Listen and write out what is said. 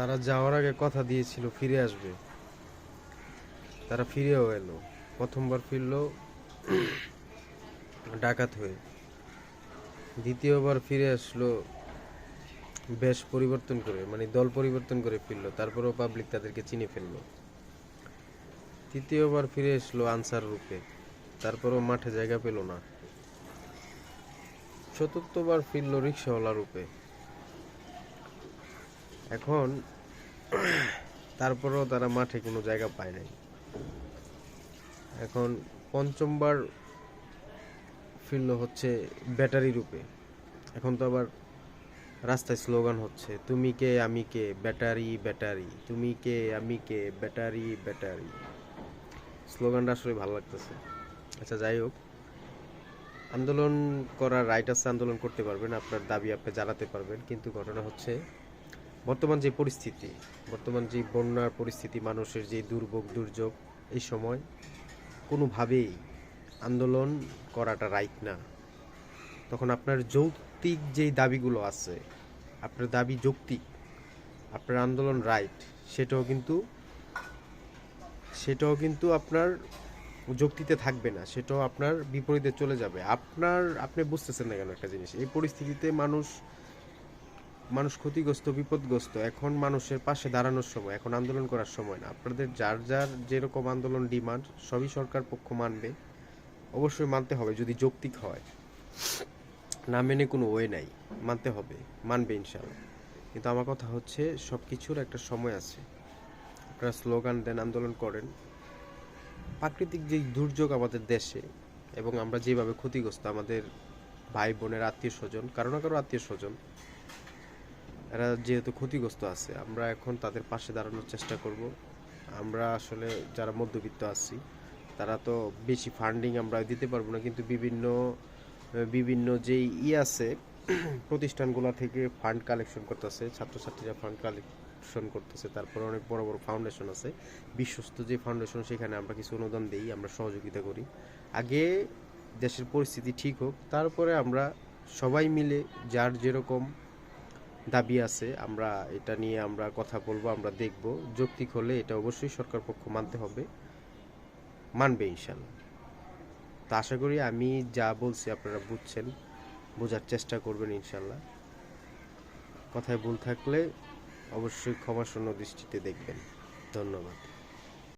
তারা যাওয়ার আগে কথা দিয়েছিল, ফিরে আসবে। তারা ফিরেও এলো। প্রথমবার ফিরলো ডাকাত হয়ে। দ্বিতীয়বার ফিরে আসলো বেশ পরিবর্তন করে মানে দল পরিবর্তন করে ফিরলো। তারপরেও পাবলিক তাদেরকে চিনে ফেলল। তৃতীয়বার ফিরে আসলো আনসার রূপে। তারপরেও মাঠে জায়গা পেল না। চতুর্থবার ফিরলো রিক্সাওয়ালা রূপে। এখন তারপরেও তারা মাঠে কোনো জায়গা পায় নাই। এখন পঞ্চমবার ফিরলো হচ্ছে ব্যাটারি রূপে। এখন তো আবার রাস্তায় স্লোগান হচ্ছে, তুমি কে, আমি কে, ব্যাটারি ব্যাটারি, তুমি কে, আমি কে, ব্যাটারি ব্যাটারি। স্লোগানটা আসলে ভালো লাগতেছে। আচ্ছা যাই হোক। আন্দোলন করার রাইট আছে, আন্দোলন করতে পারবেন, আপনার দাবি আপনি জানাতে পারবেন, কিন্তু ঘটনা হচ্ছে বর্তমান যে পরিস্থিতি, বর্তমান যে বন্যার পরিস্থিতি, মানুষের যে দুর্ভোগ, দুর্যোগ, এই সময় কোনোভাবেই আন্দোলন করাটা রাইট না। তখন আপনার যৌক্তিক যেই দাবিগুলো আছে, আপনার দাবি যৌক্তিক, আপনার আন্দোলন রাইট সেটাও কিন্তু সেটাও কিন্তু আপনার যুক্তিতে থাকবে না, সেটাও আপনার বিপরীতে চলে যাবে। আপনার, আপনি বুঝতেছেন না কেন একটা জিনিস, এই পরিস্থিতিতে মানুষ মানুষ ক্ষতিগ্রস্ত, বিপদগ্রস্ত, এখন মানুষের পাশে দাঁড়ানোর সময়, এখন আন্দোলন করার সময় না। আপনাদের যার যার যেরকম আন্দোলন ডিমান্ড, সবই সরকার পক্ষ মানবে। অবশ্যই মানতে হবে, যদি যৌক্তিক হয়। না মেনে কোনো ওয়ে নাই, মানতে হবে, মানবে ইনশাল্লাহ কিন্তু আমার কথা হচ্ছে সব কিছুর একটা সময় আছে। আপনারা স্লোগান দেন, আন্দোলন করেন। প্রাকৃতিক যে দুর্যোগ আমাদের দেশে এবং আমরা যেভাবে ক্ষতিগ্রস্ত আমাদের ভাই বোনের আত্মীয় স্বজন কারও না কারও আত্মীয় স্বজন এরা যেহেতু ক্ষতিগ্রস্ত আছে, আমরা এখন তাদের পাশে দাঁড়ানোর চেষ্টা করব। আমরা আসলে যারা মধ্যবিত্ত আছি, তারা তো বেশি ফান্ডিং আমরা দিতে পারব না, কিন্তু বিভিন্ন বিভিন্ন যেই ই আছে, প্রতিষ্ঠানগুলো থেকে ফান্ড কালেকশন করতেছে, ছাত্রছাত্রীরা ফান্ড কালেকশন করতেছে, তারপরে অনেক বড় বড় ফাউন্ডেশন আছে। বিশ্বস্ত যে ফাউন্ডেশন সেখানে আমরা কিছু অনুদান দিই, আমরা সহযোগিতা করি। আগে দেশের পরিস্থিতি ঠিক হোক, তারপরে আমরা সবাই মিলে যার যেরকম দাবি আছে, আমরা এটা নিয়ে আমরা কথা বলব, আমরা দেখব। যৌক্তিক হলে এটা অবশ্যই সরকার পক্ষ মানতে হবে। মানবে ইনশাল্লাহ তা আশা করি আমি যা বলছি আপনারা বুঝছেন, বোঝার চেষ্টা করবেন ইনশাল্লাহ কথায় ভুল থাকলে অবশ্যই ক্ষমাশূন্য দৃষ্টিতে দেখবেন। ধন্যবাদ।